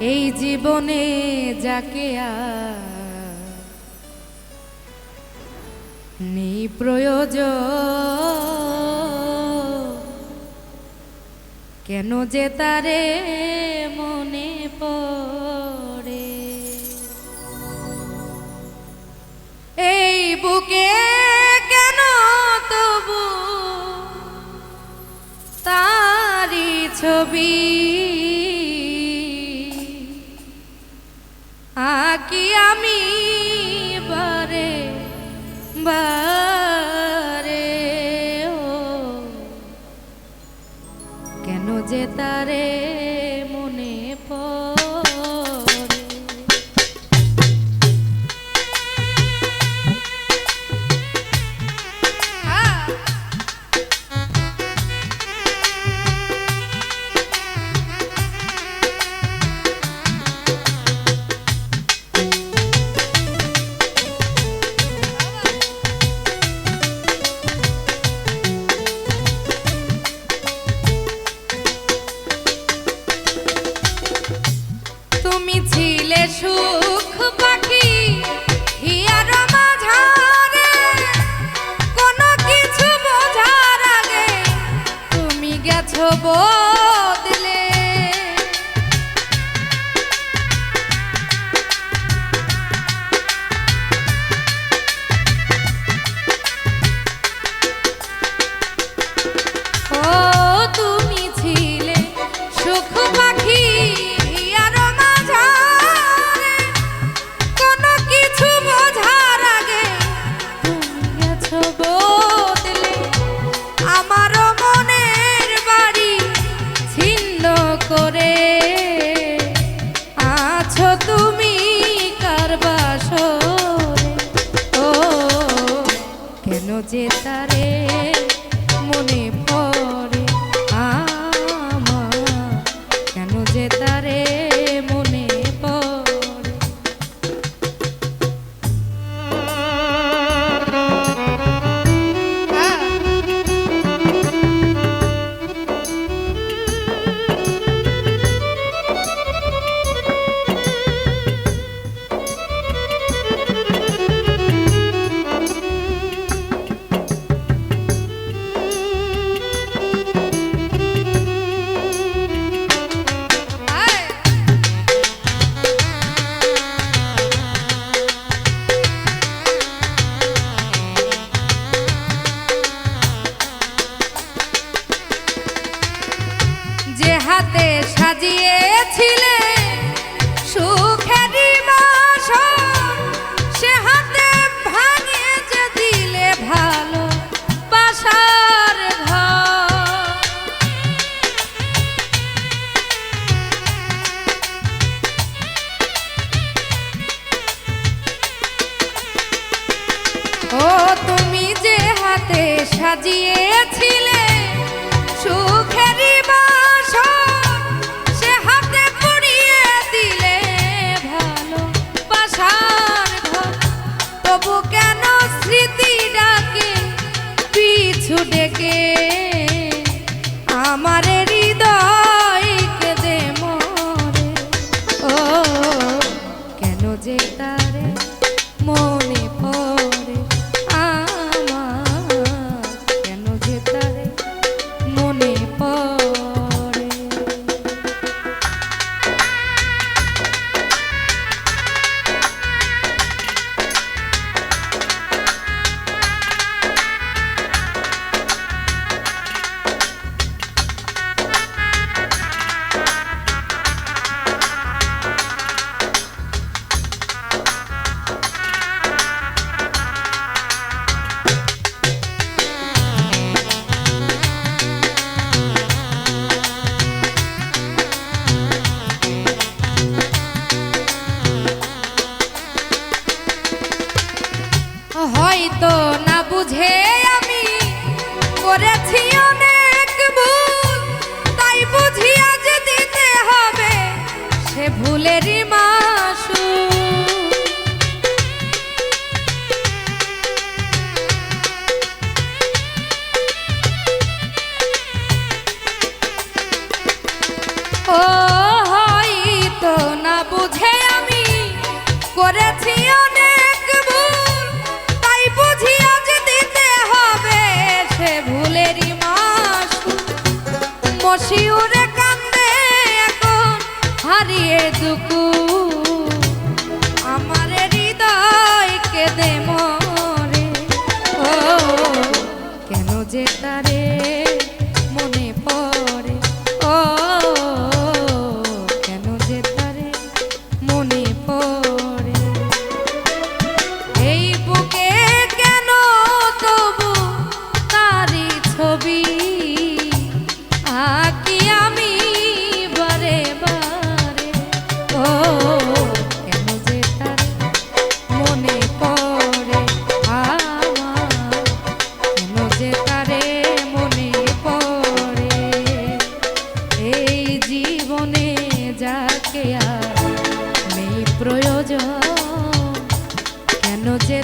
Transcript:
এই জীবনে যাকে আর নেই প্রয়োজন, কেন যে তারে মনে পড়ে? এই বুকে কেন তবু তারি ছবি আকি আমি বারে বারে ও। কেন যে তারে করে আছো তুমি কারবাসরে ও কেন যে সাজিয়েছিলে। দিলে ভালো তুমি যে হাতে সাজিয়েছিলে হয়তো না বুঝে আমি করেছি অনেক ভুল, তাই বুঝি আজ দিতে হবে সে ভুলেরই মাসু ও, হয়তো না বুঝে আমি করেছি অনেক শিউরে কান্দে এখন হারিয়ে দুকু। আমার হৃদয় কেঁদে মরে। ও কেন যে তারে প্রয়োজন। কেন যে